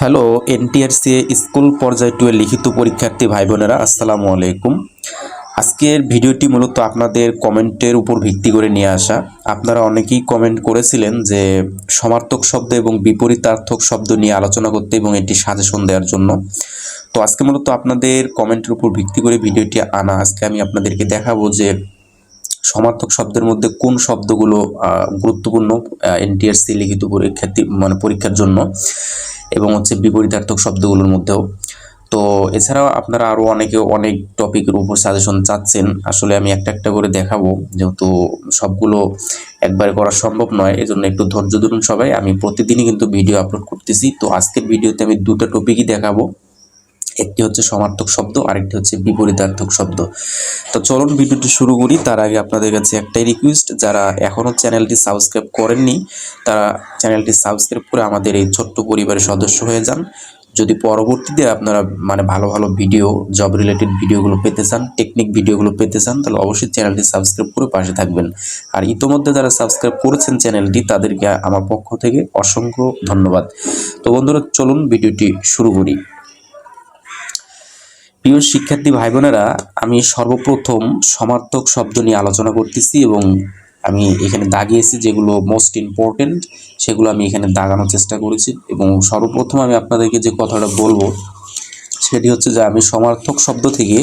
Hello, NTRC school পর্যায়ে টুয়ের লিখিত পরীক্ষার্থী ভাই বোনেরা আসসালামু আলাইকুম। আজকের ভিডিওটি মূলত আপনাদের কমেন্টের উপর ভিত্তি করে নিয়ে আসা। আপনারা অনেকেই কমেন্ট করেছিলেন যে সমার্থক শব্দ এবং বিপরীতার্থক শব্দ নিয়ে আলোচনা করতে এবং এটি সাজেশন দেওয়ার জন্য। তো আজকে মূলত আপনাদের কমেন্টের উপর ভিত্তি করে ভিডিওটি আনা। আজকে আমি আপনাদেরকে দেখাবো যে সমার্থক শব্দের মধ্যে কোন শব্দগুলো গুরুত্বপূর্ণ এনটিআরসি লিখিত পরীক্ষার্থী মানে পরীক্ষার জন্য এবং হচ্ছে বিপরীতার্থক শব্দগুলোর মধ্যেও। তো এছাড়াও আপনারা আরও অনেকে অনেক টপিকের উপর সাজেশন চাচ্ছেন। আসলে আমি একটা একটা করে দেখাবো, যেহেতু সবগুলো একবারে করা সম্ভব নয়, এজন্য একটু ধৈর্য ধরুন সবাই। আমি প্রতিদিনই কিন্তু ভিডিও আপলোড করতেছি। তো আজকের ভিডিওতে আমি দুটো টপিকই দেখাবো। একটি হচ্ছে সমার্থক শব্দ, আরেকটি হচ্ছে বিপরীতার্থক শব্দ। তো চলুন ভিডিওটি শুরু করি। তার আগে আপনাদের কাছে একটাই রিকোয়েস্ট যারা এখনও চ্যানেলটি সাবস্ক্রাইব করেননি, তারা চ্যানেলটি সাবস্ক্রাইব করে আমাদের এই ছোট্ট পরিবারের সদস্য হয়ে যান। যদি পরবর্তীতে আপনারা মানে ভালো ভালো ভিডিও জব রিলেটেড ভিডিওগুলো পেতে চান টেকনিক ভিডিওগুলো পেতে চান, তাহলে অবশ্যই চ্যানেলটি সাবস্ক্রাইব করে পাশে থাকবেন। আর ইতোমধ্যে যারা সাবস্ক্রাইব করেছেন চ্যানেলটি, তাদেরকে আমার পক্ষ থেকে অসংখ্য ধন্যবাদ। তো বন্ধুরা, চলুন ভিডিওটি শুরু করি। প্রিয় শিক্ষার্থী ভাই বোনেরা আমি সর্বপ্রথম সমার্থক শব্দ নিয়ে আলোচনা করতেছি এবং আমি এখানে দাগিয়েছি যেগুলো মোস্ট ইম্পর্টেন্ট সেগুলো আমি এখানে দাগানোর চেষ্টা করেছি এবং সর্বপ্রথম আমি আপনাদেরকে যে কথাটা বলব, সেটি হচ্ছে যে আমি সমার্থক শব্দ থেকে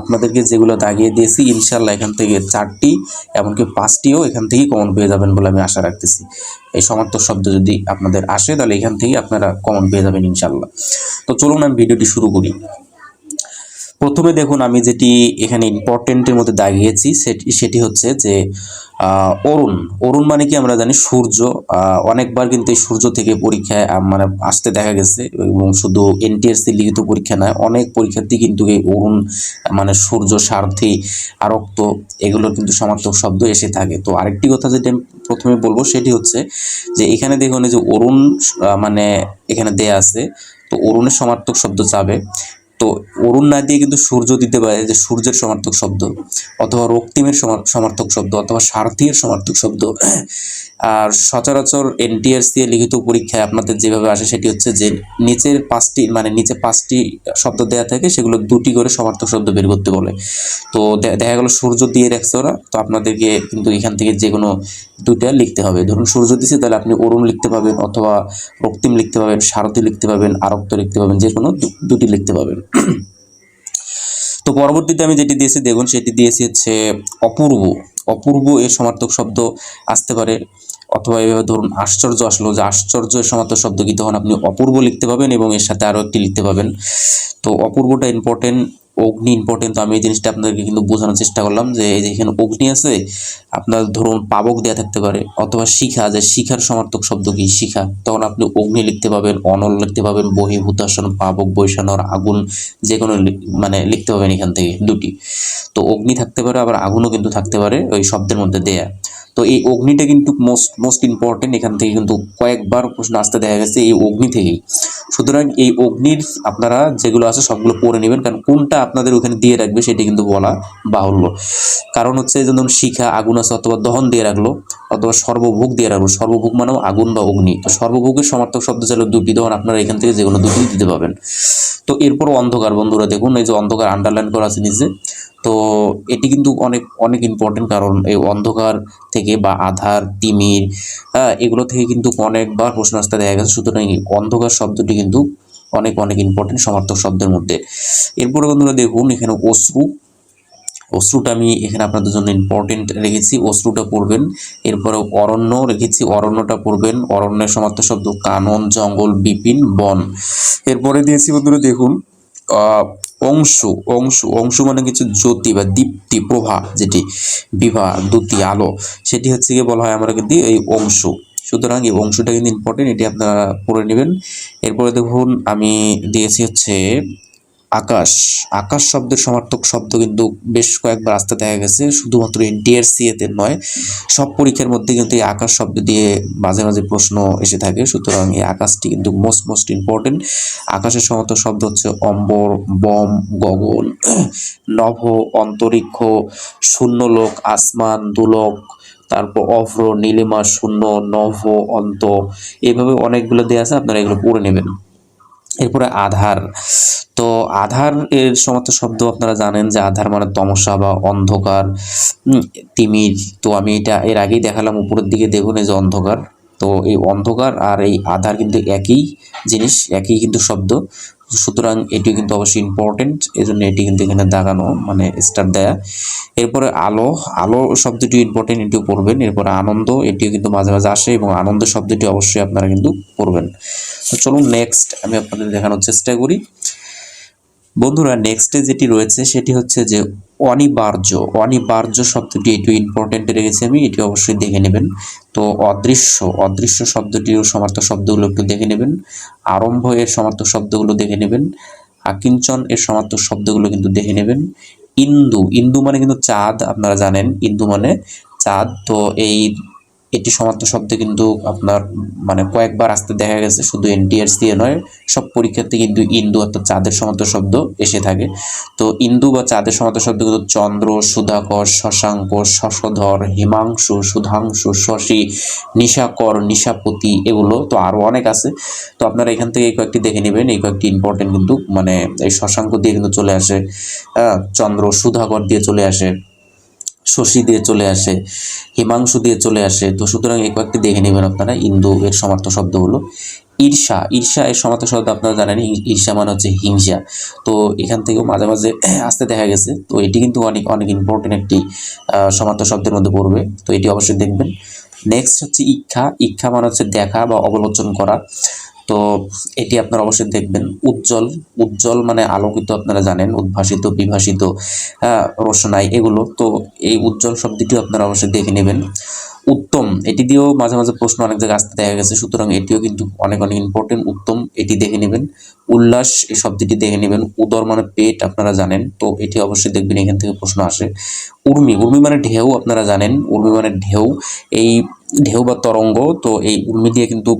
আপনাদেরকে যেগুলো দাগিয়ে দিয়েছি ইনশাল্লাহ এখান থেকে চারটি এমনকি পাঁচটিও এখান থেকেই কমন পেয়ে যাবেন বলে আমি আশা রাখতেছি। এই সমার্থক শব্দ যদি আপনাদের আসে, তাহলে এখান থেকেই আপনারা কমন পেয়ে যাবেন ইনশাল্লাহ তো চলুন আমি ভিডিওটি শুরু করি। প্রথমে দেখুন আমি যেটি এখানে ইম্পর্টেন্টের মধ্যে দাগিয়েছি, সেটি সেটি হচ্ছে যে অরুণ। অরুণ মানে কি আমরা জানি সূর্য। অনেকবার কিন্তু এই সূর্য থেকে পরীক্ষায় মানে আসতে দেখা গেছে এবং শুধু এনটিএসসি লিখিত পরীক্ষা নয়, অনেক পরীক্ষার্থী কিন্তু এই অরুণ মানে সূর্য সারথি, আরক্ত, এগুলোর কিন্তু সমার্থক শব্দ এসে থাকে। তো আরেকটি কথা যেটা আমি প্রথমে বলব, সেটি হচ্ছে যে, এখানে দেখুন যে অরুণ মানে এখানে দেয়া আছে, তো অরুণের সমার্থক শব্দ যাবে। তো অরুণ না দিয়ে কিন্তু সূর্য দিতে পারে, যে সূর্যের সমার্থক শব্দ, অথবা রক্তিমের সমা- সমার্থক শব্দ, অথবা সারথীর সমার্থক শব্দ। আর সচরাচর এনটিআরসি এ লিখিত পরীক্ষায় আপনাদের যেভাবে আসে সেটি হচ্ছে যে, নিচের পাঁচটি মানে নিচে পাঁচটি শব্দ দেওয়া থাকে, সেগুলো দুটি করে সমার্থক শব্দ বের করতে বলে। তো দেখা গেল সূর্য দিয়ে রাখছে ওরা, তো আপনাদেরকে কিন্তু এখান থেকে যে কোনো দুইটা লিখতে হবে। ধরুন সূর্য দিছে, তাহলে আপনি অরুণ লিখতে পাবেন অথবা রক্তিম লিখতে পাবেন সারথী লিখতে পাবেন আরক্ত লিখতে পাবেন যে কোনো দুটি লিখতে পাবেন তো পরবর্তীতে আমি যেটি দিয়েছি, দেখুন, সেটি দিয়েছি হচ্ছে অপূর্ব। অপূর্ব এর সমার্থক শব্দ আসতে পারে, অথবা এভাবে ধরুন, আশ্চর্য আসলো যে আশ্চর্য সমার্থক শব্দ কি তখন আপনি অপূর্ব লিখতে পাবেন এবং এর সাথে আরও একটি লিখতে পাবেন। তো অপূর্বটা ইম্পর্টেন্ট অগ্নি ইম্পর্টেন্ট তো আমি এই জিনিসটা আপনাদেরকে কিন্তু বোঝানোর চেষ্টা করলাম যে এই যে এখানে অগ্নি আছে আপনার ধরুন পাবক দেওয়া থাকতে পারে, অথবা শিখা, যে শিখার সমার্থক শব্দ কি শিখা, তখন আপনি অগ্নি লিখতে পাবেন, অনল লিখতে পাবেন বহিভূতাসন পাবক, বৈশানর, আগুন, যে কোনো মানে লিখতে পাবেন এখান থেকে দুটি। তো অগ্নি থাকতে পারে, আবার আগুনও কিন্তু থাকতে পারে ওই শব্দের মধ্যে দেয়া। তো এই অগ্নিটা কিন্তু মোস্ট মোস্ট ইম্পর্টেন্ট এখান থেকে কিন্তু কয়েকবার প্রশ্ন আসতে দেখা গেছে এই অগ্নি থেকেই। সুতরাং এই অগ্নির আপনারা যেগুলো আছে সবগুলো পড়ে নেবেন, কারণ কোনটা আপনাদের ওখানে দিয়ে রাখবে সেটি কিন্তু বলা বাহুল্য। কারণ হচ্ছে যেমন শিখা, আগুন আছে অথবা দহন দিয়ে রাখল, অথবা সর্বভোগ দিয়ে রাখল। সর্বভোগ মানেও আগুন বা অগ্নি। তো সর্বভোগের সমার্থক শব্দ ছিল দুটি তখন আপনারা এখান থেকে যে কোনো দুটি দিতে পাবেন তো এরপর অন্ধকার, বন্ধুরা দেখুন, এই যে অন্ধকার আন্ডারলাইন করা আছে নিচে। তো এটি কিন্তু অনেক অনেক ইম্পর্টেন্ট কারণ এই অন্ধকার থেকে বা আধার, তিমির হ্যাঁ এগুলো থেকে কিন্তু অনেকবার প্রশ্ন আসতে দেখা গেছে। সুতরাং অন্ধকার শব্দটি কিন্তু অনেক অনেক ইম্পর্টেন্ট সমার্থক শব্দের মধ্যে। এরপরে বন্ধুরা দেখুন, এখানে অশ্রু অশ্রুটা আমি এখানে আপনাদের জন্য ইম্পর্টেন্ট রেখেছি, অশ্রুটা পড়বেন। এরপরে অরণ্য রেখেছি, অরণ্যটা পড়বেন। অরণ্যের সমার্থক শব্দ কানন, জঙ্গল, বিপিন, বন। এরপরে দিয়েছি বন্ধুরা দেখুন অংশ অংশ অংশ মানে কিছু জ্যোতি বা দীপ্তি, প্রভা যেটি, বিভা দ্যুতি আলো। সেটি হচ্ছে গিয়ে বলা হয় আমরা কিন্তু এই অংশ। সুতরাং এই অংশটা কিন্তু ইম্পর্টেন্ট এটি আপনারা পড়ে নেবেন। এরপরে দেখুন, আমি দিয়েছি হচ্ছে আকাশ। আকাশ শব্দের সমার্থক শব্দ কিন্তু বেশ কয়েকবার আসতে দেখা গেছে, শুধুমাত্র এনটিআরসি এতে নয়, সব পরীক্ষার মধ্যে কিন্তু এই আকাশ শব্দ দিয়ে মাঝে মাঝে প্রশ্ন এসে থাকে। সুতরাং এই আকাশটি কিন্তু মোস্ট মোস্ট ইম্পর্টেন্ট আকাশের সমার্থক শব্দ হচ্ছে অম্বর, বম, গগন, নভ, অন্তরিক্ষ, শূন্যলোক, আসমান, দুলক, তারপর অভ্র, নীলিমা, শূন্য, নভ, অন্ত। এইভাবে অনেকগুলো দেওয়া আছে, আপনারা এগুলো পড়ে নেবেন। এরপরে আধার। তো আধার এর সমস্ত শব্দ আপনারা জানেন যে আধার মানে তমসা বা অন্ধকার। তিমির তো আমি এটা এর আগেই দেখালাম, উপরের দিকে দেখুন এই যে অন্ধকার। তো এই অন্ধকার আর এই আধার কিন্তু একই জিনিস, একই কিন্তু শব্দ। সুতরাং এটি কিন্তু অবশ্যই ইম্পর্টেন্ট এই জন্য এটি কিন্তু এখানে দাগানো মানে স্টার দেয়া। এরপরে আলো আলো শব্দটি ইম্পর্টেন্ট এটিও পড়বেন। এরপরে আনন্দ, এটিও কিন্তু মাঝে মাঝে আসে এবং আনন্দ শব্দটি অবশ্যই আপনারা কিন্তু পড়বেন। তো চলুন নেক্সট আমি আপনাদের দেখানোর চেষ্টা করি। বন্ধুরা নেক্সটে যেটি রয়েছে সেটি হচ্ছে যে অনিবার্য অনিবার্য শব্দটি একটু ইম্পর্টেন্ট রেখেছি আমি, এটি অবশ্যই দেখে নেবেন। তো অদৃশ্য অদৃশ্য শব্দটির সমার্থক শব্দগুলো একটু দেখে নেবেন। আরম্ভ এর সমার্থক শব্দগুলো দেখে নেবেন। আকিঞ্চন এর সমার্থক শব্দগুলো কিন্তু দেখে নেবেন। ইন্দু ইন্দু মানে কিন্তু চাঁদ, আপনারা জানেন। ইন্দু মানে চাঁদ। তো এই এটি সমার্থক শব্দ কিন্তু আপনার মানে কয়েকবার আসতে দেখা গেছে, শুধু এনটিআর দিয়ে নয়, সব পরীক্ষাতে কিন্তু ইন্দু অর্থাৎ চাঁদের সমার্থক শব্দ এসে থাকে। তো ইন্দু বা চাঁদের সমার্থক শব্দ কিন্তু চন্দ্র, সুধাকর শশাঙ্ক শশধর, হিমাংশু, সুধাংশু, শশী, নিশাকর, নিশাপতি এগুলো তো আরও অনেক আছে। তো আপনারা এখান থেকে এই কয়েকটি দেখে নেবেন, এই কয়েকটি ইম্পর্টেন্ট কিন্তু মানে এই শশাঙ্ক দিয়ে কিন্তু চলে আসে চন্দ্র, সুধাকর দিয়ে চলে আসে। শশী দিয়ে চলে আসে, হিমাংশু দিয়ে চলে আসে। তো সুতরাং এই কয়েকটি দেখে নেবেন আপনারা, ইন্দু এর সমার্থক শব্দগুলো। ঈর্ষা ঈর্ষা এর সমার্থক শব্দ আপনারা জানেন ঈর্ষা মানে হচ্ছে হিংসা। তো এখান থেকেও মাঝে মাঝে আসতে দেখা গেছে। তো এটি কিন্তু অনেক অনেক ইম্পর্টেন্ট একটি সমার্থ শব্দের মধ্যে পড়বে। তো এটি অবশ্যই দেখবেন। নেক্সট হচ্ছে ইচ্ছা। ইচ্ছা মানে হচ্ছে দেখা বা অবলোচন করা। তো এটি আপনারা অবশ্যই দেখবেন। উজ্জ্বল উজ্জ্বল মানে আলোকিত আপনারা জানেন, উদ্ভাসিত, বিভাসিত হ্যাঁ রোশনাই এগুলো। তো এই উজ্জ্বল শব্দটিও আপনারা অবশ্যই দেখে নেবেন। উত্তম। এটি দিয়েও মাঝে মাঝে প্রশ্ন অনেক জায়গায় আসতে দেখা গেছে। সুতরাং এটিও কিন্তু অনেক অনেক ইম্পর্টেন্ট উত্তম। এটি দেখে নেবেন। উল্লাস, এই শব্দটি দেখে নেবেন। উদর মানে পেট, আপনারা জানেন। তো এটি অবশ্যই দেখবেন, এখান থেকে প্রশ্ন আসে। উর্মি উর্মি মানে ঢেউ, আপনারা জানেন। উর্মি মানে ঢেউ। এই ঢেউ বা তরঙ্গ, তো এই উর্মি দিয়ে কিন্তু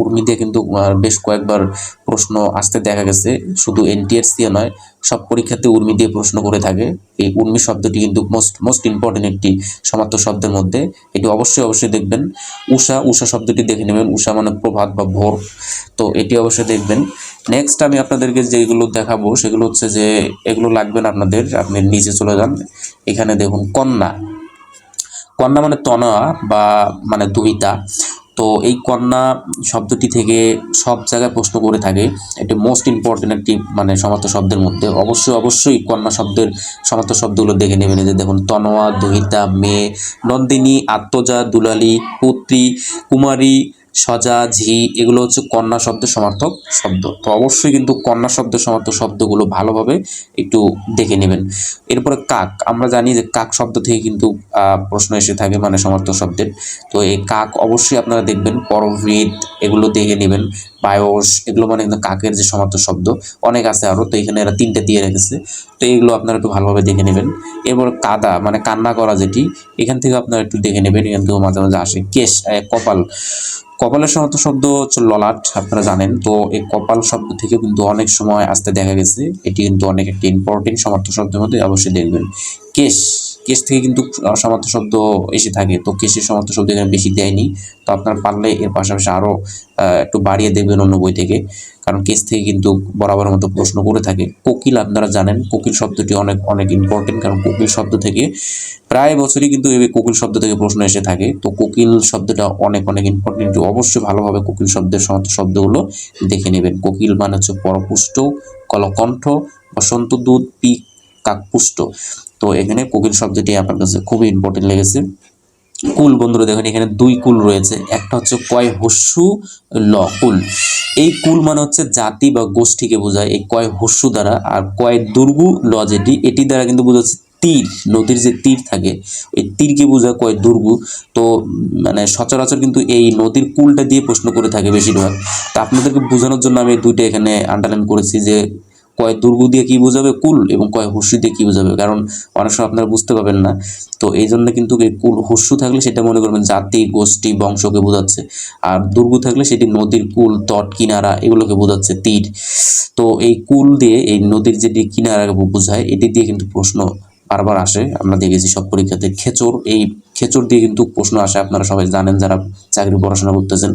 উর্মি দিয়ে কিন্তু বেশ কয়েকবার প্রশ্ন আসতে দেখা গেছে, শুধু এনটিএস দিয়ে নয়, সব পরীক্ষাতে উর্মি দিয়ে প্রশ্ন করে থাকে। এই উর্মি শব্দটি কিন্তু মোস্ট মোস্ট ইম্পর্টেন্ট একটি সমাপ্ত শব্দের মধ্যে। এটি অবশ্যই অবশ্যই দেখবেন। উষা উষা শব্দটি দেখে নেবেন। উষা মানে প্রভাত বা ভোর। তো এটি অবশ্যই দেখবেন। নেক্সট আমি আপনাদেরকে যেগুলো দেখাবো, সেগুলো হচ্ছে যে, এগুলো লাগবে আপনাদের। আপনি নিচে চলে যান। এখানে দেখুন, কন্যা। কন্যা মানে তনয়া বা মানে দুহিতা। তো এই কন্যা শব্দটি থেকে সব জায়গায় প্রশ্ন করে থাকে এটি মোস্ট ইম্পর্টেন্ট একটি মানে সমার্থক শব্দের মধ্যে। অবশ্যই অবশ্যই কন্যা শব্দের সমার্থক শব্দগুলো দেখে নেবেন। যে দেখুন, তনোয়া, দহিতা, মেয়ে, নন্দিনী, আত্মজা, দুলালী, পুত্রী, কুমারী সজা, ঝি, এগুলো হচ্ছে কন্যা শব্দের সমার্থক শব্দ। তো অবশ্যই কিন্তু কন্যা শব্দ সমার্থক শব্দগুলো ভালোভাবে একটু দেখে নেবেন। এরপরে কাক, আমরা জানি যে কাক শব্দ থেকে কিন্তু প্রশ্ন এসে থাকে মানে সমার্থক শব্দের। তো এই কাক অবশ্যই আপনারা দেখবেন পরভৃত এগুলো দেখে নেবেন, বায়স, এগুলো মানে কিন্তু কাকের যে সমার্থক শব্দ, অনেক আছে আরও তো এখানে এরা তিনটে দিয়ে রেখেছে। তো এগুলো আপনারা একটু ভালোভাবে দেখে নেবেন। এরপর কাদা মানে কান্না করা যেটি, এখান থেকে আপনারা একটু দেখে নেবেন, এখান থেকেও মাঝে মাঝে আসে। কেশ কপাল কপালের সমার্থক শব্দ হচ্ছে ললাট আপনারা জানেন। তো এই কপাল শব্দ থেকে কিন্তু অনেক সময় আসতে দেখা গেছে। এটি কিন্তু অনেক একটি ইম্পর্টেন্ট সমার্থক শব্দের মধ্যে অবশ্যই দেখবেন। কেশ কেশ থেকে কিন্তু আহ, সমার্থক শব্দ এসে থাকে। তো কেশের সমার্থক শব্দ এখানে বেশি দেয়নি। তো আপনারা পারলে এর পাশাপাশি আরও একটু বাড়িয়ে দেবেন অন্য বই থেকে। কারণ কেস থেকে কিন্তু বরাবরের মতো প্রশ্ন করে থাকে। কোকিল আপনারা জানেন কোকিল শব্দটি অনেক অনেক ইম্পর্টেন্ট কারণ কোকিল শব্দ থেকে প্রায় বছরই কিন্তু এই কোকিল শব্দ থেকে প্রশ্ন এসে থাকে। তো কোকিল শব্দটা অনেক অনেক ইম্পর্টেন্ট অবশ্যই ভালোভাবে কোকিল শব্দের সমস্ত শব্দগুলো দেখে নেবেন। কোকিল মানে হচ্ছে পরপুষ্ট, কলকণ্ঠ, বসন্ত দুধ পি কাকপুষ্ট। তো এখানে কোকিল শব্দটি আপনার কাছে খুবই ইম্পর্টেন্ট লেগেছে। কুল বন্ধুরা দেখেন, এখানে দুই কুল রয়েছে। একটা হচ্ছে কয় হস্যু ল কুল। এই কুল মানে হচ্ছে জাতি বা গোষ্ঠীকে বোঝায়। এই কয় হস্যু দ্বারা আর কয় দুর্গু ল যেটি, এটি দ্বারা কিন্তু বোঝাচ্ছে তীর, নদীর যে তীর থাকে ওই তীরকে বোঝায় কয় দুর্গু? তো মানে সচরাচর কিন্তু এই নদীর কুলটা দিয়ে প্রশ্ন করে থাকে বেশিরভাগ। তা আপনাদেরকে বোঝানোর জন্য আমি দুইটা এখানে আন্ডারলাইন করেছি যে কয় দুর্গ দিয়ে কি বোঝাবে কুল এবং কয় হস্যু দিয়ে কি বোঝাবে, কারণ অনেক সময় আপনারা বুঝতে পারবেন না। তো এই জন্য কিন্তু কুল, হস্যু থাকলে সেটা মনে করবেন জাতি, গোষ্ঠী, বংশকে বোঝাচ্ছে। আর দুর্গ থাকলে সেটি নদীর কুল, তট, কিনারা এগুলোকে বোঝাচ্ছে তীর। তো এই কুল দিয়ে, এই নদীর যেটি কিনারা বোঝায়, এটি দিয়ে কিন্তু প্রশ্ন বারবার আসে। আমরা দেখেছি সব পরীক্ষাতে খেচর। এই খেচর দিয়ে কিন্তু প্রশ্ন আসে। আপনারা সবাই জানেন যারা চাকরি পড়াশোনা করতেছেন,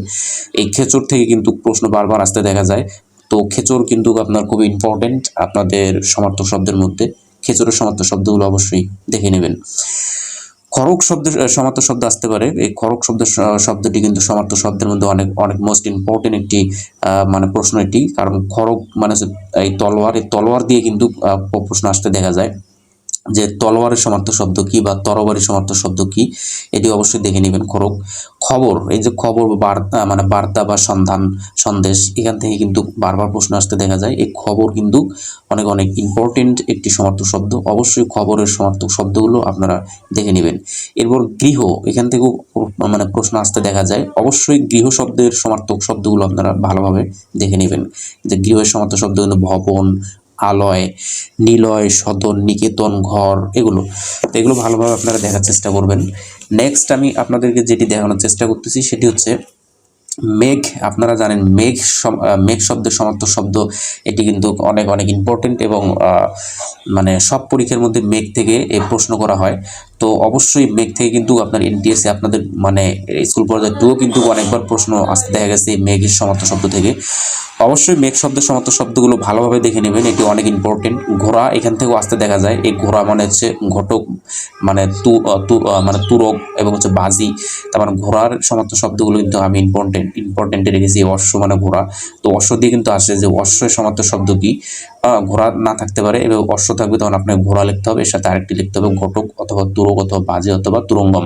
এই খেচর থেকে কিন্তু প্রশ্ন বারবার আসতে দেখা যায়। তো খেচর কিন্তু আপনার খুব ইম্পর্টেন্ট আপনাদের সমার্থক শব্দের মধ্যে। খেচরের সমার্থক শব্দগুলো অবশ্যই দেখে নেবেন। খড়গ শব্দের সমার্থক শব্দ আসতে পারে। এই খড়গ শব্দের শব্দটি কিন্তু সমার্থক শব্দের মধ্যে অনেক অনেক মোস্ট ইম্পর্টেন্ট একটি মানে প্রশ্ন এটি। কারণ খড়গ মানে এই তলোয়ার এই তলোয়ার দিয়ে কিন্তু প্রশ্ন আসতে দেখা যায়। যে তলোয়ারের সমার্থক শব্দ কি বা তরবারির সমার্থক শব্দ কি, এটি অবশ্যই দেখে নেবেন খরক খবর, এই যে খবর বার্তা মানে বার্তা বা সন্ধান, সন্দেশ, এখান থেকে কিন্তু বারবার প্রশ্ন আসতে দেখা যায়। এই খবর কিন্তু অনেক অনেক ইম্পর্টেন্ট একটি সমার্থক শব্দ। অবশ্যই খবরের সমার্থক শব্দগুলো আপনারা দেখে নেবেন। এরপর গৃহ, এখান থেকেও মানে প্রশ্ন আসতে দেখা যায়। অবশ্যই গৃহ শব্দের সমার্থক শব্দগুলো আপনারা ভালোভাবে দেখে নেবেন। যে গৃহের সমার্থক শব্দ কিন্তু ভবন আলয়, নিলয়, সদন, নিকেতন, ঘর এগুলো। তো এগুলো ভালোভাবে আপনারা দেখার চেষ্টা করবেন। নেক্সট আমি আপনাদেরকে যেটি দেখানোর চেষ্টা করতেছি সেটি হচ্ছে মেঘ। আপনারা জানেন মেঘ মেঘ শব্দের সমার্থক শব্দ। এটি কিন্তু অনেক অনেক ইম্পর্টেন্ট এবং মানে সব পরীক্ষার মধ্যে মেঘ থেকে এই প্রশ্ন করা হয়। তো অবশ্যই মেঘ থেকে কিন্তু আপনার এনটিএসে আপনাদের মানে স্কুল পর্যায়ে টুও কিন্তু অনেকবার প্রশ্ন আসতে দেখা গেছে মেঘের সমার্থক শব্দ থেকে। অবশ্যই মেঘ শব্দের সমার্থক শব্দগুলো ভালোভাবে দেখে নেবেন, এটি অনেক ইম্পর্টেন্ট ঘোড়া এখান থেকেও আসতে দেখা যায়, এই ঘোড়া মানে হচ্ছে ঘটক মানে তু তু- মানে তুরক এবং হচ্ছে বাজি। তার মানে ঘোড়ার সমার্থক শব্দগুলো কিন্তু আমি ইম্পর্টেন্ট ইম্পর্টেন্টে রেখেছি অশ্ব মানে ঘোড়া। তো অশ্ব দিয়ে কিন্তু আসে যে অশ্বের সমার্থক শব্দ কি? ঘোড়া না থাকতে পারে এবং অশ্ব থাকবে তখন আপনাকে ঘোড়া লিখতে হবে, এর সাথে আরেকটি লিখতে হবে ঘটক অথবা তুরক অথবা বাজে অথবা তুরঙ্গম।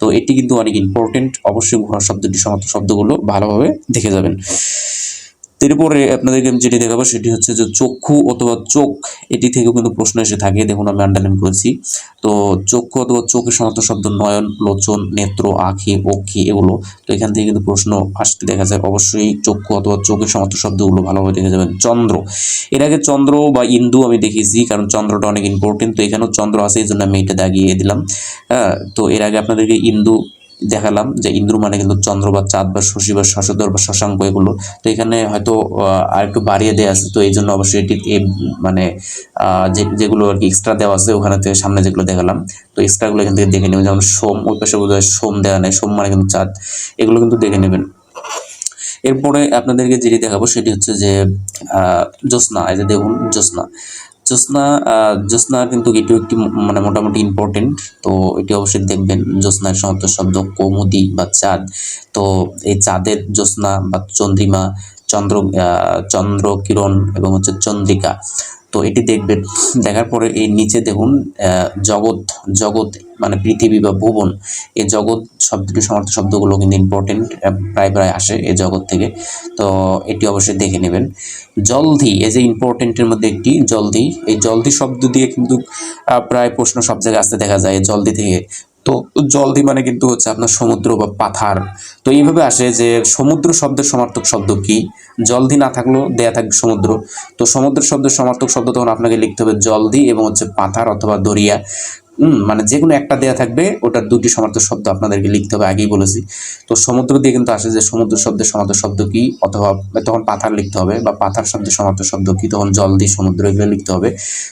তো এটি কিন্তু অনেক ইম্পর্টেন্ট অবশ্যই ঘোড়া শব্দটি সমস্ত শব্দগুলো ভালোভাবে দেখে যাবেন। এরপরে আপনাদেরকে আমি যেটি দেখাবো সেটি হচ্ছে যে চক্ষু অথবা চোখ, এটি থেকেও কিন্তু প্রশ্ন এসে থাকে। দেখুন, আমি আন্ডারলাইন করেছি। তো চক্ষু অথবা চোখের সমস্ত শব্দ নয়ন, লোচন, নেত্র, আখি, অক্ষি এগুলো। তো এখান থেকে কিন্তু প্রশ্ন আসতে দেখা যায়। অবশ্যই চক্ষু অথবা চোখের সমস্ত শব্দগুলো ভালোভাবে দেখে যাবেন। চন্দ্র। এর আগে চন্দ্র বা ইন্দু আমি দেখিয়েছি, কারণ চন্দ্রটা অনেক ইম্পর্টেন্ট তো এখানেও চন্দ্র আছে, এই জন্য আমি এটা দাগিয়ে দিলাম। হ্যাঁ তো এর আগে আপনাদেরকে ইন্দু দেখালাম যে ইন্দ্র মানে কিন্তু চন্দ্র বা চাঁদ বা শশী বা শশধর বা শশাঙ্ক এগুলো। তো এখানে হয়তো আর একটু বাড়িয়ে দেওয়া আছে। তো এই জন্য অবশ্যই এটি মানে যেগুলো আর কি এক্সট্রা দেওয়া আছে, ওখানে থেকে সামনে যেগুলো দেখালাম। তো এক্সট্রাগুলো এখান থেকে দেখে নেবেন। যেমন সোম, ওই পাশে বোধ হয় সোম দেওয়া নেই। সোম মানে কিন্তু চাঁদ। এগুলো কিন্তু দেখে নেবেন। এরপরে আপনাদেরকে যেটি দেখাবো, সেটি হচ্ছে যে জ্যোৎস্না। এই যে দেখুন, জ্যোৎস্না। জ্যোৎস্না জ্যোৎস্না কিন্তু এটিও একটি মানে মোটামুটি ইম্পর্টেন্ট তো এটি অবশ্যই দেখবেন জ্যোৎস্নার সমস্ত শব্দ কৌমুদি বা চাঁদ। তো এই চাঁদের জ্যোৎস্না বা চন্দ্রিমা, চন্দ্র চন্দ্র কিরণ এবং হচ্ছে চন্দ্রিকা। তো এটি দেখবেন, দেখার পরে এই নিচে দেখুন জগৎ জগৎ মানে পৃথিবী বা ভুবন এই জগৎ শব্দটি সমর্থ শব্দগুলো কিন্তু ইম্পর্টেন্ট প্রায় প্রায় আসে এই জগৎ থেকে। তো এটি অবশ্যই দেখে নেবেন। জলধি, এই যে ইম্পর্টেন্টের মধ্যে একটি জলধি, এই জলধি শব্দ দিয়ে কিন্তু প্রায় প্রশ্ন সব জায়গায় আসতে দেখা যায় জলধি থেকে। তো জলধি মানে কিন্তু হচ্ছে আপনার সমুদ্র বা পাথার। তো এইভাবে আসে যে সমুদ্র শব্দের সমার্থক শব্দ কি? জলধি না থাকলেও দেয়া থাকবে সমুদ্র। তো সমুদ্র শব্দের সমার্থক শব্দ তখন আপনাকে লিখতে হবে জলধি এবং হচ্ছে পাথার অথবা দরিয়া। মানে যে কোনো একটা দেয়া থাকবে, ওটার দুটি সমার্থক শব্দ আপনাদেরকে লিখতে হবে, আগেই বলেছি। তো সমুদ্র দিয়ে কিন্তু আসে যে সমুদ্র শব্দের সমার্থক শব্দ কি, অথবা তখন পাথার লিখতে হবে, বা পাথার শব্দের সমার্থক শব্দ কি, তখন জল দিয়ে সমুদ্র এগুলো লিখতে হবে।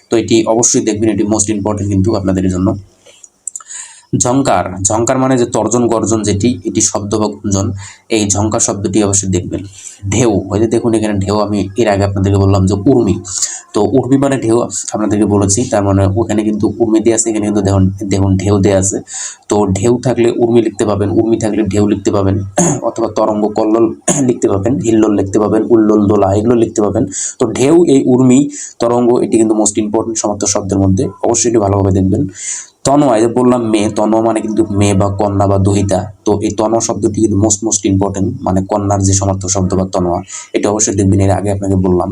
তো এটি অবশ্যই দেখবেন, এটি মোস্ট ইম্পর্টেন্ট কিন্তু আপনাদের জন্য। ঝঙ্কার ঝঙ্কার মানে যে তর্জন গর্জন যেটি, এটি শব্দ বা গুঞ্জন, এই ঝঙ্কার শব্দটি অবশ্যই দেখবেন। ঢেউ, ওই যে দেখুন এখানে ঢেউ, আমি এর আগে আপনাদেরকে বললাম যে উর্মি। তো উর্মি মানে ঢেউ আপনাদেরকে বলেছি, তার মানে ওখানে কিন্তু উর্মি দেওয়া আছে, এখানে কিন্তু দেখুন দেখুন ঢেউ দেওয়া আছে। তো ঢেউ থাকলে উর্মি লিখতে পাবেন, উর্মি থাকলে ঢেউ লিখতে পাবেন, অথবা তরঙ্গ কল্লোল লিখতে পাবেন, হিল্লোল লিখতে পাবেন, উল্লোল দোলা এগুলো লিখতে পাবেন। তো ঢেউ, এই উর্মি, তরঙ্গ, এটি কিন্তু মোস্ট ইম্পর্টেন্ট সমস্ত শব্দের মধ্যে। অবশ্যই এটি ভালোভাবে দেখবেন। তনয়া যে বললাম মেয়ে তনয়া মানে কিন্তু মেয়ে বা কন্যা বা দহিতা। তো এই তনয়া শব্দটি কিন্তু মোস্ট মোস্ট ইম্পর্টেন্ট মানে কন্যার যে সমার্থক শব্দ বা তনয়া এটা অবশ্যই দেখবেন, এর আগে আপনাকে বললাম।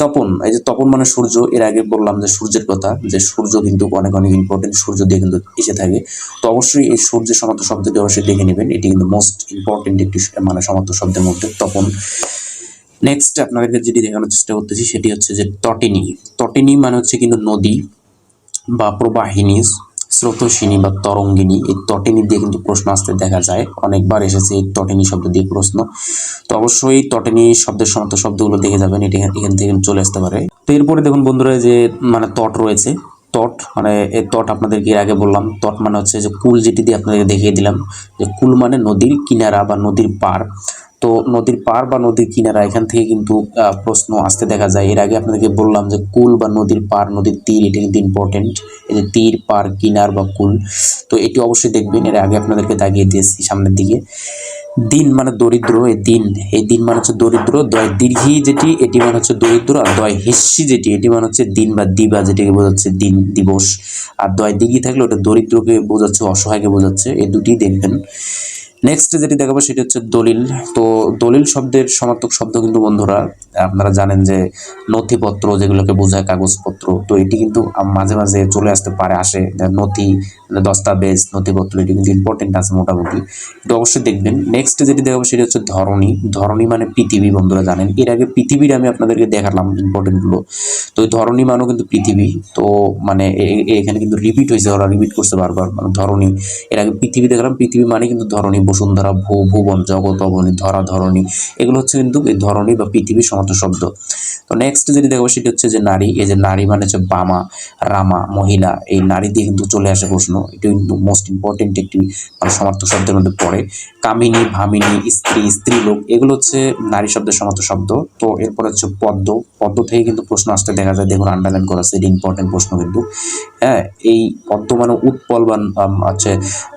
তপন, এই যে তপন মানে সূর্য, এর আগে বললাম যে সূর্যের কথা, যে সূর্য কিন্তু অনেক অনেক ইম্পর্টেন্ট সূর্য দিয়ে কিন্তু এসে থাকে। তো অবশ্যই এই সূর্যের সমার্থক শব্দটি অবশ্যই দেখে নেবেন। এটি কিন্তু মোস্ট ইম্পর্টেন্ট একটি মানে সমার্থক শব্দের মধ্যে তপন। নেক্সট আপনাদেরকে যেটি দেখানোর চেষ্টা করতেছি, সেটি হচ্ছে যে তটিনী। তটিনী মানে হচ্ছে কিন্তু নদী বা প্রবাহিনী। স্রোতস্বিনী বা তরঙ্গিনী, এই তটিনী দিয়ে কিন্তু প্রশ্ন আসতে দেখা যায়। অনেকবার এসেছে এই তটিনী শব্দ দিয়ে প্রশ্ন। তো অবশ্যই তটিনী শব্দের সমস্ত শব্দগুলো দেখে যাবেন, এটি এখান থেকে চলে আসতে পারে। তো এরপরে দেখুন বন্ধুরা যে মানে তট রয়েছে। তট মানে এই তট আপনাদেরকে এর আগে বললাম। তট মানে হচ্ছে যে, কুল যেটি দিয়ে আপনাদেরকে দেখিয়ে দিলাম, যে কুল মানে নদীর কিনারা বা নদীর পার তো নদীর পার বা নদীর কিনারা, এখান থেকে কিন্তু প্রশ্ন আসতে দেখা যায়। এর আগে আপনাদেরকে বললাম যে কুল বা নদীর পার, নদীর তীর, এটা কিন্তু ইম্পর্টেন্ট এই যে তীর, পার, কিনার বা কুল, তো এটি অবশ্যই দেখবেন। এর আগে আপনাদেরকে দাগিয়ে দিয়েছি সামনের দিকে। দিন মানে দরিদ্র, এই দিন। এই দিন মানে হচ্ছে দরিদ্র, দয় দীর্ঘি যেটি, এটি মানে হচ্ছে দরিদ্র, আর দয় হিস্যি যেটি, এটি মানে হচ্ছে দিন বা দিবা, যেটাকে বোঝাচ্ছে দিন, দিবস। আর দয় দিঘি থাকলে ওটা দরিদ্রকে বোঝাচ্ছে, অসহায়কে বোঝাচ্ছে। এই দুটি দেখবেন। নেক্সট যেটি দেখাবো সেটি হচ্ছে দলিল। তো দলিল শব্দের সমার্থক শব্দ কিন্তু বন্ধুরা, আপনারা জানেন যে নথিপত্র যেগুলোকে বোঝায় কাগজপত্র, তো এটি কিন্তু মাঝে মাঝে চলে আসতে পারে, আসে। নথি দস্তাবেজ, নথিপত্র, এটি কিন্তু ইম্পর্টেন্ট আছে মোটামুটি। এটা অবশ্যই দেখবেন। নেক্সট যেটি দেখাবো সেটি হচ্ছে ধরণী। ধরণী মানে পৃথিবী, বন্ধুরা জানেন। এর আগে পৃথিবীর আমি আপনাদেরকে দেখালাম ইম্পর্টেন্টগুলো তো ধরণী মানেও কিন্তু পৃথিবী। তো মানে এখানে কিন্তু রিপিট হয়েছে, ওরা রিপিট করছে বারবার। মানে ধরণী, এর আগে পৃথিবী দেখলাম, পৃথিবী মানে কিন্তু ধরণী বসুন্ধরা ভূ, ভুবন জগৎ অবনী, ধরা ধরণী। এগুলো হচ্ছে কিন্তু এই ধরণী বা পৃথিবীর সমার্থ শব্দ। তো নেক্সট যেটি দেখব সেটি হচ্ছে যে নারী, এই যে নারী মানে হচ্ছে বামা, রামা, মহিলা, এই নারী দিয়ে কিন্তু চলে আসে প্রশ্ন। এটি কিন্তু মোস্ট ইম্পর্টেন্ট একটি মানে সমার্থক শব্দের মধ্যে পড়ে। কামিনী, ভামিনী, স্ত্রী, স্ত্রীলোক, এগুলো হচ্ছে নারী শব্দের সমার্থ শব্দ। তো এরপর হচ্ছে পদ্ম পদ্ম থেকে কিন্তু প্রশ্ন আসতে দেখা যায়। দেখুন আন্ডারলাইন করা আছে ইম্পর্টেন্ট প্রশ্ন কিন্তু। হ্যাঁ এই পদ্ম মানে উৎপল বা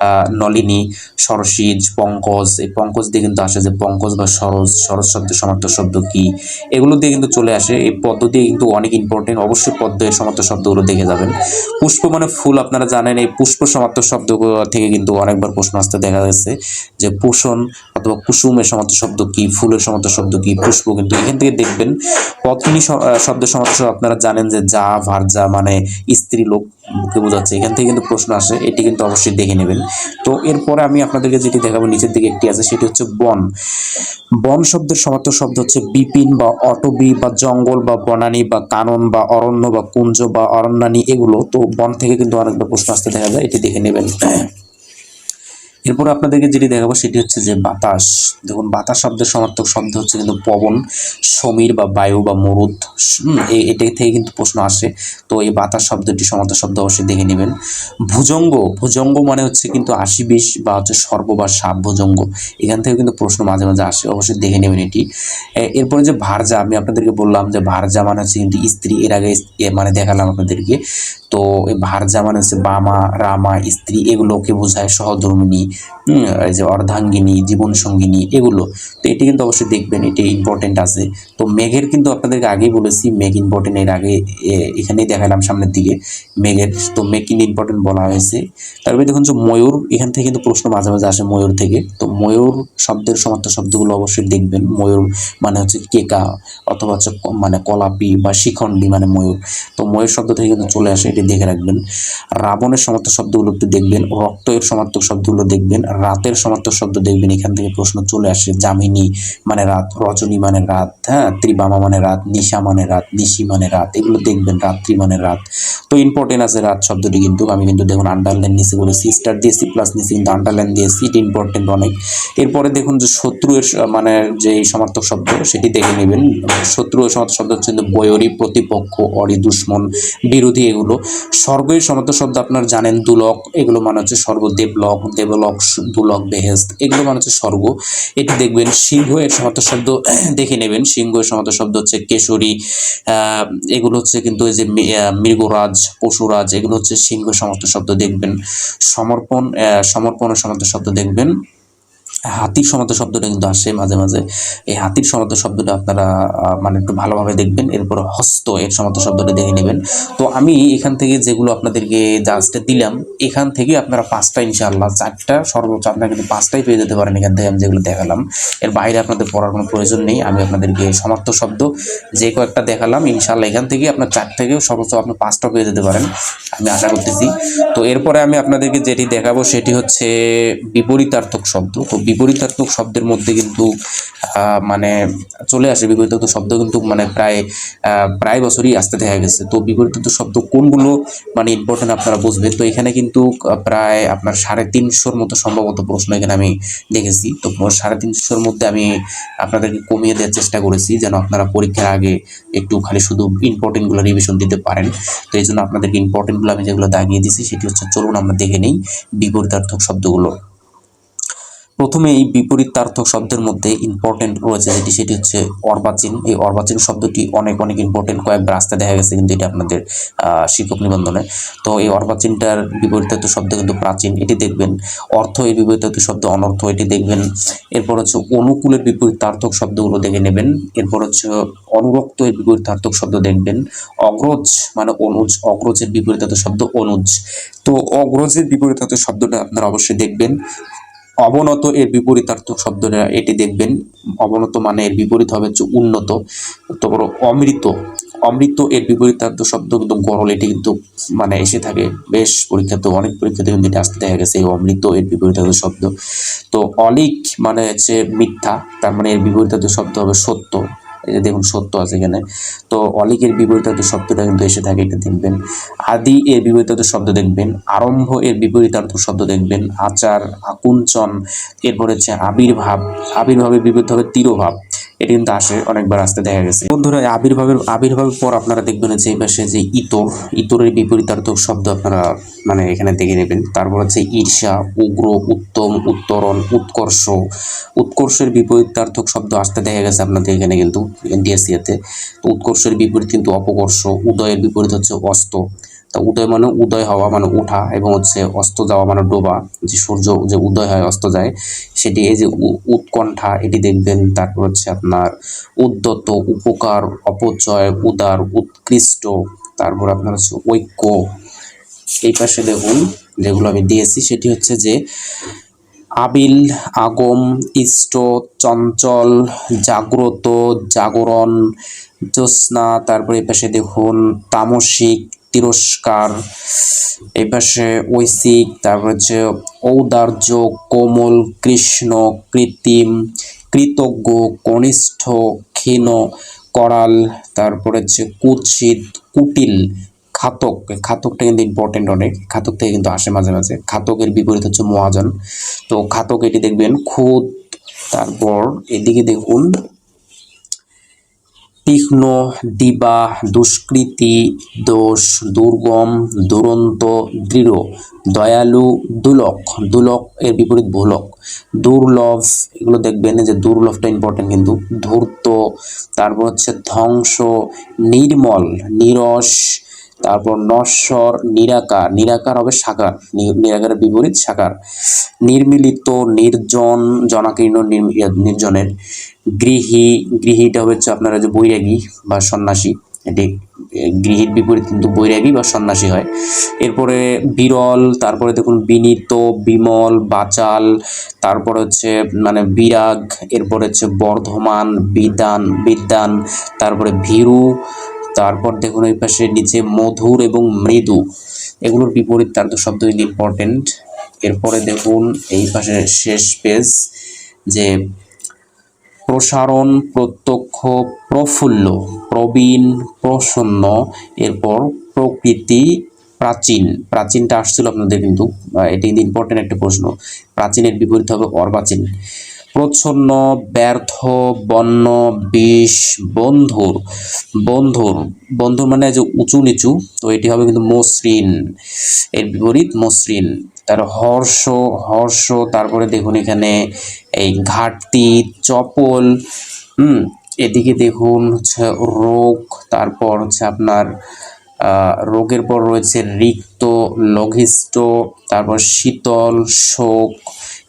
আহ, নলিনী সরসিজ পঙ্কজ এই পঙ্কজ দিয়ে কিন্তু আসে যে পঙ্কজ বা সরস সরস শব্দের সমার্থক শব্দ কি? এগুলো দিয়ে কিন্তু চলে আসে। এই পদ্ম দিয়ে কিন্তু অনেক ইম্পর্টেন্ট অবশ্যই পদ্ম এর সমার্থক শব্দগুলো দেখে যাবেন। পুষ্প মানে ফুল আপনারা জানেন এই পুষ্প সমার্থক শব্দ থেকে কিন্তু অনেকবার প্রশ্ন আসতে দেখা যাচ্ছে যে পোষণ অথবা কুসুমের সমার্থক শব্দ কি ফুলের সমার্থক শব্দ কি পুষ্প কিন্তু এখান থেকে দেখবেন। পত্নী শব্দ শব্দ আপনারা জানেন যে যা ভার্যা মানে স্ত্রী লোক কে বোঝাচ্ছে। এখান থেকে কিন্তু প্রশ্ন আসে, এটি কিন্তু অবশ্যই দেখে নেবেন। তো এরপরে আমি আপনাদেরকে যেটি দেখাবো, নিচের দিকে একটি আছে, সেটি হচ্ছে বন। বন শব্দের সমার্থক শব্দ হচ্ছে বিপিন বা অটবি বা জঙ্গল বা বনানী বা কানন বা অরণ্য বা কুঞ্জ বা অরণ্যানী, এগুলো। তো বন থেকে কিন্তু অনেকটা প্রশ্ন আসতে দেখা যায়, এটি দেখে নেবেন। এরপর আপনাদেরকে যেটি দেখাবো সেটি হচ্ছে যে বাতাস। দেখুন, বাতাস শব্দের সমার্থক শব্দ হচ্ছে কিন্তু পবন, সমীর বা বায়ু বা মরুদ। এটা থেকে কিন্তু প্রশ্ন আসে। তো এই বাতাস শব্দটি সমার্থক শব্দ অবশ্যই দেখে নেবেন। ভুজঙ্গ ভুজঙ্গ মানে হচ্ছে কিন্তু আশি বিশ বা হচ্ছে সর্ব বা সাপ ভুজঙ্গ। এখান থেকে কিন্তু প্রশ্ন মাঝে মাঝে আসে, অবশ্যই দেখে নেবেন এটি। এরপরে যে ভারজা, আমি আপনাদেরকে বললাম যে ভারজা মানে হচ্ছে কিন্তু স্ত্রী, এর আগে মানে দেখালাম আপনাদেরকে। তো এই ভারজা মানে হচ্ছে বামা, রামা, স্ত্রী, এগুলোকে বোঝায় সহধর্মিনী। এই যে অর্ধাঙ্গিনী জীবন সঙ্গিনী এগুলো। তো এটি কিন্তু অবশ্যই দেখবেন, এটি ইম্পর্টেন্ট আছে। তো মেঘের কিন্তু আপনাদেরকে আগেই বলেছি, মেঘ ইম্পর্টেন্ট এর আগে এখানেই দেখালাম সামনের দিকে মেঘের। তো মেঘ কিন্তু ইম্পর্টেন্ট বলা হয়েছে। তারপরে দেখুন যে ময়ূর, এখান থেকে কিন্তু প্রশ্ন মাঝে মাঝে আসে ময়ূর থেকে। তো ময়ূর শব্দের সমার্থক শব্দগুলো অবশ্যই দেখবেন। ময়ূর মানে হচ্ছে কেকা অথবা হচ্ছে মানে কলাপি বা শিখণ্ডী মানে ময়ূর। তো ময়ূর শব্দ থেকে কিন্তু চলে আসে, এটি দেখে রাখবেন। রাবণের সমার্থক শব্দগুলো একটু দেখবেন রক্ত এর সমার্থক শব্দগুলো দেখবেন। রাতের সমার্থক শব্দ দেখবেন, এখান থেকে প্রশ্ন চলে আসে জামিনী মানে রাত, রজনী মানে রাত হ্যাঁ? ত্রিবামা মানে রাত, নিশা মানে রাত, নিশি মানে রাত, এগুলো দেখবেন, রাত্রি মানে রাত। তো ইম্পর্টেন্ট আছে রাত শব্দটি কিন্তু, আমি কিন্তু দেখুন আন্ডারলাইন নিচে করেছি স্টার দিয়েছি প্লাস নিচে কিন্তু আন্ডারলাইন দিয়েছি এটি ইম্পর্টেন্ট অনেক। এরপরে দেখুন যে শত্রু এর মানে যে সমার্থক শব্দ, সেটি দেখে নেবেন। শত্রু এর সমার্থক শব্দ হচ্ছে বয়রি প্রতিপক্ষ, অরি, দুশ্মন, বিরোধী এগুলো। স্বর্গের সমার্থক শব্দ, আপনার জানেন, দুলক, এগুলো মানে হচ্ছে স্বর্গ দেবলক। দেবলক স- দুলক বেহেস্ত এগুলো মানে হচ্ছে স্বর্গ। এটি দেখবেন সিংহ এর সমার্থক শব্দ দেখে নেবেন। সিংহ এর সমার্থক শব্দ হচ্ছে কেশরী। এগুলো হচ্ছে কিন্তু এই যে মৃগরাজ পশুরাজ এগুলো হচ্ছে সিংহ সমর্থ শব্দ দেখবেন। সমর্পণ আহ, সমর্পণের সমার্থক শব্দ দেখবেন। হাতির সমার্থক শব্দটা কিন্তু আসে মাঝে মাঝে। এই হাতির সমার্থক শব্দটা আপনারা মানে একটু ভালোভাবে দেখবেন, এরপর হস্ত এর সমার্থক শব্দটা দেখে নেবেন। তো আমি এখান থেকে যেগুলো আপনাদেরকে জাস্ট দিলাম, এখান থেকে আপনারা পাঁচটা ইনশাআল্লাহ, চারটা, সর্বোচ্চ আপনারা কিন্তু পাঁচটাই পেয়ে যেতে পারেন এখান থেকে আমি যেগুলো দেখালাম। এর বাইরে আপনাদের পড়ার কোনো প্রয়োজন নেই, আমি আপনাদেরকে সমার্থক শব্দ যে কয়েকটা দেখালাম, ইনশাআল্লাহ এখান থেকে আপনার চার থেকেও সর্বোচ্চ আপনি পাঁচটা পেয়ে যেতে পারেন, আমি আশা করতেছি। তো এরপরে আমি আপনাদেরকে যেটি দেখাবো, সেটি হচ্ছে বিপরীতার্থক শব্দ। তো বিপরীতার্থক শব্দের মধ্যে কিন্তু মানে চলে আসে। বিপরীতার্থক শব্দ কিন্তু মানে প্রায় প্রায় বছরই আসতে দেখা গেছে। তো বিপরীতার্থক শব্দ কোনগুলো মানে ইম্পর্টেন্ট আপনারা বুঝবেন। তো এখানে কিন্তু প্রায় আপনার সাড়ে তিনশোর মতো সম্ভবত প্রশ্ন এখানে আমি দেখেছি। তো সাড়ে তিনশোর মধ্যে আমি আপনাদেরকে কমিয়ে দেওয়ার চেষ্টা করেছি, যেন আপনারা পরীক্ষার আগে একটু খালি শুধু ইম্পর্টেন্টগুলো রিভিশন দিতে পারেন। তো এই জন্য আপনাদেরকে ইম্পর্টেন্টগুলো আমি যেগুলো দাগিয়ে দিয়েছি, সেটি হচ্ছে চলুন আমরা দেখে নিই বিপরীতার্থক শব্দগুলো। প্রথমে এই বিপরীতার্থক শব্দের মধ্যে ইম্পর্টেন্ট রয়েছে, যেটি সেটি হচ্ছে অর্বাচীন। এই অর্বাচীন শব্দটি অনেক অনেক ইম্পর্টেন্ট কয়েকবার আসতে দেখা গেছে কিন্তু এটা আপনাদের শিক্ষক নিবন্ধনে। তো এই অর্বাচীনটার বিপরীতার্থক শব্দ কিন্তু প্রাচীন, এটি দেখবেন। অর্থ এর বিপরীতার্থক শব্দ অনর্থ, এটি দেখবেন। এরপর হচ্ছে অনুকূলের বিপরীতার্থক শব্দগুলো দেখে নেবেন। এরপর হচ্ছে অনুরক্ত এর বিপরীতার্থক শব্দ দেখবেন। অগ্রজ মানে অনুজ, অগ্রজের বিপরীতার্থক শব্দ অনুজ। তো অগ্রজের বিপরীতার্থক শব্দটা আপনারা অবশ্যই দেখবেন। অবনত এর বিপরীতার্থক শব্দটা এটি দেখবেন। অবনত মানে এর বিপরীত হবে হচ্ছে উন্নত, তারপর অমৃত। অমৃত এর বিপরীতার্থ শব্দ কিন্তু গরল, এটি কিন্তু মানে এসে থাকে। বেশ পরীক্ষাতে অনেক পরীক্ষাতে কিন্তু এটি আসতে দেখা গেছে, এই অমৃত এর বিপরীতার্থ শব্দ। তো অলিক মানে হচ্ছে মিথ্যা, তার মানে এর বিপরীতার্থ শব্দ হবে সত্য। যে দেখুন সত্য আছে এখানে। তো অলিকের বিপরীতার্থ শব্দটা কিন্তু এসে থাকে, এটা দেখবেন। আদি এর বিপরীতার্থ শব্দ দেখবেন। আরম্ভ এর বিপরীতার্থ শব্দ দেখবেন। আচার, আকুঞ্চন, এরপর হচ্ছে আবির্ভাব। আবির্ভাবের বিপরীত হবে তিরোভাব। এটি কিন্তু আসে, অনেকবার আসতে দেখা গেছে। বন্ধুরা আবির্ভাবের আবির্ভাবের পর আপনারা দেখবেন যে এই পাশে যে ইতর, ইতরের বিপরীতার্থক শব্দ আপনারা মানে এখানে দেখে নেবেন। তারপর হচ্ছে ঈর্ষা, উগ্র, উত্তম, উত্তরণ, উৎকর্ষ। উৎকর্ষের বিপরীতার্থক শব্দ আসতে দেখা গেছে আপনাদের এখানে কিন্তু এনডিএসিয়াতে তো উৎকর্ষের বিপরীত কিন্তু অপকর্ষ, উদয়ের বিপরীত হচ্ছে অস্ত তা উদয় মানে উদয় হওয়া মানে ওঠা এবং হচ্ছে অস্ত যাওয়া মানে ডোবা। যে সূর্য যে উদয় হয়, অস্ত যায়, সেটি এই যে উৎকণ্ঠা, এটি দেখবেন তারপর হচ্ছে আপনার উদ্যত, উপকার, অপচয়, উদার, উৎকৃষ্ট, তারপর আপনার হচ্ছে ঐক্য। এই পাশে দেখুন যেগুলো আমি দিয়েছি, সেটি হচ্ছে যে আবিল, আগম, ইষ্ট, চঞ্চল, জাগ্রত, জাগরণ, জ্যোৎস্না, তারপরে পাশে দেখুন তামসিক তিরস্কার, এই পাশে ঐশিক, তারপর হচ্ছে ঔদার্য, কোমল, কৃষ্ণ, কৃত্রিম, কৃতজ্ঞ, কনিষ্ঠ, ক্ষীণ, করাল, তারপর হচ্ছে কুৎসিত, কুটিল, খাতক। খাতকটা কিন্তু ইম্পর্টেন্ট অনেক। খাতক থেকে কিন্তু আসে মাঝে মাঝে। খাতকের বিপরীত হচ্ছে মহাজন। তো খাতক এটি দেখবেন খুদ, তারপর এদিকে দেখুন তীক্ষ্ণ, দিবা, দুষ্কৃতি, দোষ, দুর্গম, দুরন্ত, দৃঢ়, দয়ালু, দুলক। দুলক এর বিপরীত ভুলক। দুর্লভ, এগুলো দেখবেন যে দুর্লভটা ইম্পর্টেন্ট কিন্তু। ধূর্ত, তারপর হচ্ছে ধ্বংস, নির্মল, নিরস তারপর নশ্বর, নিরাকার নিরাকার হবে সাকার নিরাকারের বিপরীত সাকার। নির্মিলিত, নির্জন, জনাকীর্ণ, নির্ম- নির্জনের। গৃহী, গৃহীটা হচ্ছে আপনারা যে বৈরাগী বা সন্ন্যাসী। এটি গৃহীর বিপরীত কিন্তু বৈরাগী বা সন্ন্যাসী হয়। এরপরে বিরল, তারপরে দেখুন বিনীত, বিমল, বাচাল, তারপর হচ্ছে মানে বিরাগ, এরপর হচ্ছে বর্ধমান, বিদান, বিদ্যান, তারপরে ভীরু তারপর দেখুন ওই পাশে নিচে মধুর এবং মৃদু। এগুলোর বিপরীত তার তো শব্দ ইম্পর্টেন্ট এরপরে দেখুন এই পাশে শেষ পেজ যে প্রসারণ, প্রত্যক্ষ, প্রফুল্ল, প্রবীণ, প্রসন্ন, এরপর প্রকৃতি, প্রাচীন। প্রাচীনটা আসছিল আপনাদের কিন্তু এটি কিন্তু ইম্পর্টেন্ট একটা প্রশ্ন। প্রাচীনের বিপরীত হবে অর্বাচীন। প্রচ্ছন্ন, ব্যর্থ, বন্য, বিষ, বন্ধুর বন্ধুর বন্ধুর মানে যে উঁচু নিচু, তো এটি হবে কিন্তু মসৃণ। এর বিপরীত মসৃণ, তার হর্ষ হর্ষ, তারপরে দেখুন এখানে এই ঘাটতি, চপল, হুম, এদিকে দেখুন হচ্ছে রোগ, তারপর হচ্ছে আপনার রোগের পর রয়েছে রিক্ত, লঘিষ্ঠ, তারপর শীতল, শোক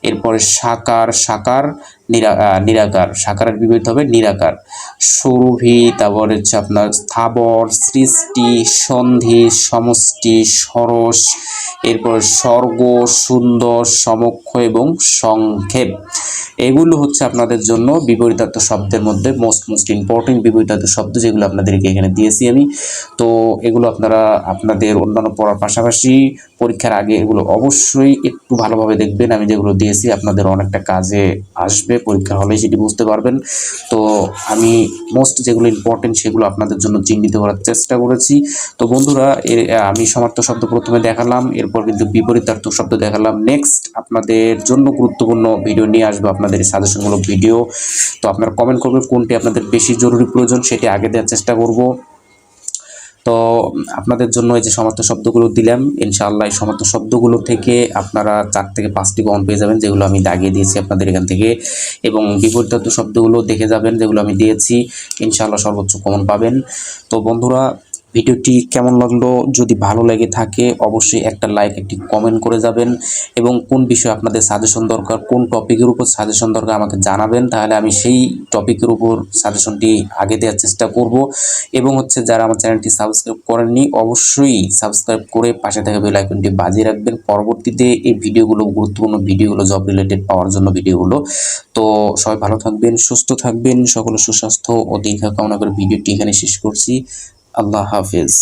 এরপরে সাকার সাকার, নিরা নিরাকার। সাকারের বিপরীত হবে নিরাকার। সুরভি, তারপর হচ্ছে আপনার স্থাবর, সৃষ্টি, সন্ধি, সমষ্টি, সরস, এরপর স্বর্গ, সুন্দর, সমক্ষ এবং সংক্ষেপ। এগুলো হচ্ছে আপনাদের জন্য বিপরীতার্থ শব্দের মধ্যে মোস্ট মোস্ট ইম্পর্টেন্ট বিপরীতার্থ শব্দ যেগুলো আপনাদেরকে এখানে দিয়েছি আমি। তো এগুলো আপনারা, আপনাদের অন্যান্য পড়ার পাশাপাশি পরীক্ষার আগে এগুলো অবশ্যই একটু ভালোভাবে দেখবেন। আমি যেগুলো দিয়েছি আপনাদের অনেকটা কাজে আসবে, পরীক্ষা হলে সেটি বুঝতে পারবেন। তো আমি মোস্ট যেগুলো ইম্পর্টেন্ট সেগুলো আপনাদের জন্য চিহ্নিত করার চেষ্টা করেছি। তো বন্ধুরা আমি সমার্থ শব্দ প্রথমে দেখালাম, এরপর কিন্তু বিপরীতার্থক শব্দ দেখালাম। নেক্সট আপনাদের জন্য গুরুত্বপূর্ণ ভিডিও নিয়ে আসব আপনাদের সাজেশনমূলক ভিডিও তো আপনারা কমেন্ট করবেন কোনটি আপনাদের বেশি জরুরি, প্রয়োজন সেটি আগে দেওয়ার চেষ্টা করব। তো আপনাদের জন্য এই যে সমর্থ শব্দগুলো দিলাম, ইনশাআল্লাহ এই সমর্থ শব্দগুলো থেকে আপনারা চার থেকে পাঁচটি কমন পেয়ে যাবেন, যেগুলো আমি দাগিয়ে দিয়েছি আপনাদের এখান থেকে। এবং বিপরীতার্থ শব্দগুলো দেখে যাবেন, যেগুলো আমি দিয়েছি, ইনশাআল্লাহ সর্বোচ্চ কমন পাবেন। তো বন্ধুরা ভিডিওটি কেমন লাগল? যদি ভালো লেগে থাকে, অবশ্যই একটা লাইক একটি কমেন্ট করে যাবেন। এবং কোন বিষয়ে আপনাদের সাজেশন দরকার, কোন টপিকের উপর সাজেশন দরকার আমাকে জানাবেন। তাহলে আমি সেই টপিকের উপর সাজেশনটি আগে দেওয়ার চেষ্টা করব। এবং হচ্ছে যারা আমার চ্যানেলটি সাবস্ক্রাইব করেননি, অবশ্যই সাবস্ক্রাইব করে পাশে থাকা বেল আইকনটি বাজিয়ে রাখবেন। পরবর্তীতে এই ভিডিওগুলো, গুরুত্বপূর্ণ ভিডিওগুলো জব রিলেটেড পাওয়ার জন্য ভিডিওগুলো। তো সবাই ভালো থাকবেন, সুস্থ থাকবেন। সকলের সুস্বাস্থ্য ও দীর্ঘ কামনা করে ভিডিওটি এখানে শেষ করছি। আল্লাহ হাফেজ